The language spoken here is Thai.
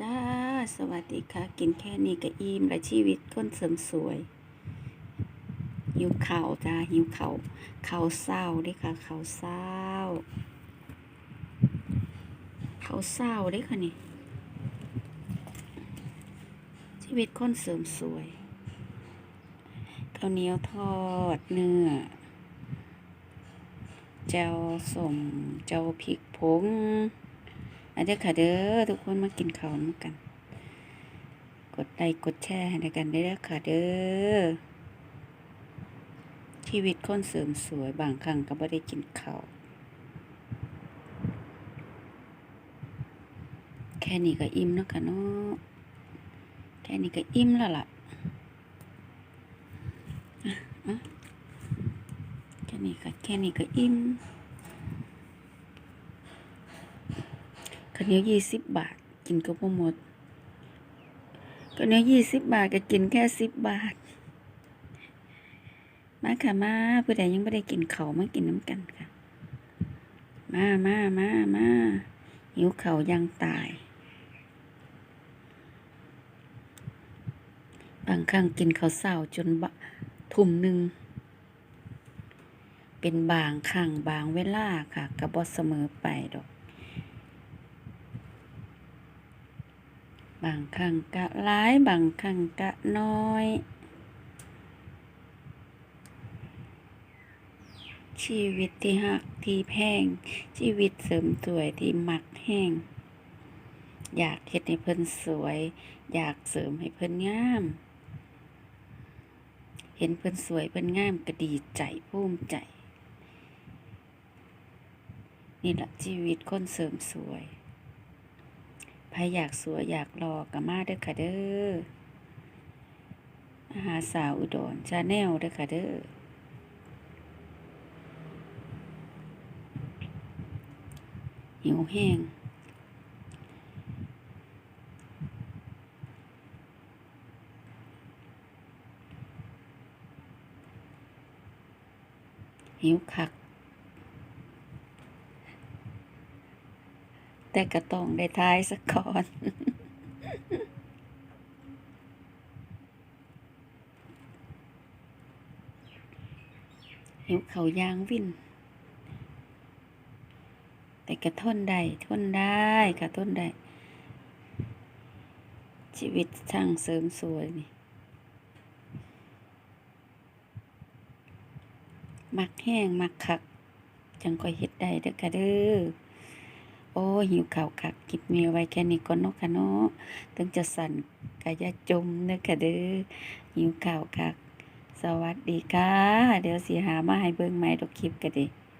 จ้า สวัสดีค่ะ กินแค่นี้ก็อิ่มและชีวิตคนเสริมสวย หิวเข่าจ้า หิวเข่าวข่าเศร้าด้ค่ะ เข่าเศร้า เข่าเศร้าด้ค่ะนี่ ชีวิตคนเสริมสวยข้าวเหนียวทอดเนื้อเจ้าสมเจ้าพริกผง อันเด้อค่ะเด้อทุกคนมากินข้าวนำกัน กดไลค์กดแชร์ให้กันได้เด้อค่ะเด้อชีวิตคนเสริมสวยบางครั้งก็บ่ได้กินข้าวแค่นี้ก็อิ่มแล้วค่ะเนาะแค่นี้ก็อิ่มแล้วล่ะแค่นี้ก็แค่นี้ก็อิ่ม ข้าวเหนียวยี่สิบบาท กินก็บ่หมดข้าวเหนียวยี่สิบบาทก็กินแค่สิบบาท มาค่ะมาผู้ใดยังไม่ได้กินเขามากินน้ำกันค่ะ มามามามาหิวเขายังตายบางครั้งกินข้าวเศร้าจนบะทุ่มหนึ่ง เป็นบางครั้งบางเวลาค่ะกระบอเสมอไปดอก บางครั้งกะหลาย บางครั้งกะน้อย ชีวิตที่หักที่แพง ชีวิตเสริมสวยที่มักแห้ง อยากเฮ็ดให้เพิ่นสวย อยากเสริมให้เพิ่นงาม เห็นเพิ่นสวยเพิ่นงามก็ดีใจภูมิใจ นี่แหละชีวิตคนเสริมสวย ใครอยากสวยอยากรอก็มาเด้อค่ะเด้อมาหาสาวอุดรชาแนลเด้อค่ะเด้อหิวแห้งหิวคัก แต่ก็ต้องได้ทายสักก่อนหิวเขายางวิ่น แต่ก็ทนได้ทนได้ค่ะทนได้ ชีวิตช่างเสริมสวยนี่มักแห้งมักคัก จังค่อยเฮ็ดได้เด้อค่ะเด้อ อ้หิวข่าวคักกิปเมียไว้แค่นี้ก่อนเนาะค่ะเนาะถึงจะสั่นกายาจมเด้อค่ะเด้อหิวข่าวคัก สวัสดีค่ะ เดี๋ยวสีหามาให้เบิ่งใหม่ดอกคลิปกันเด้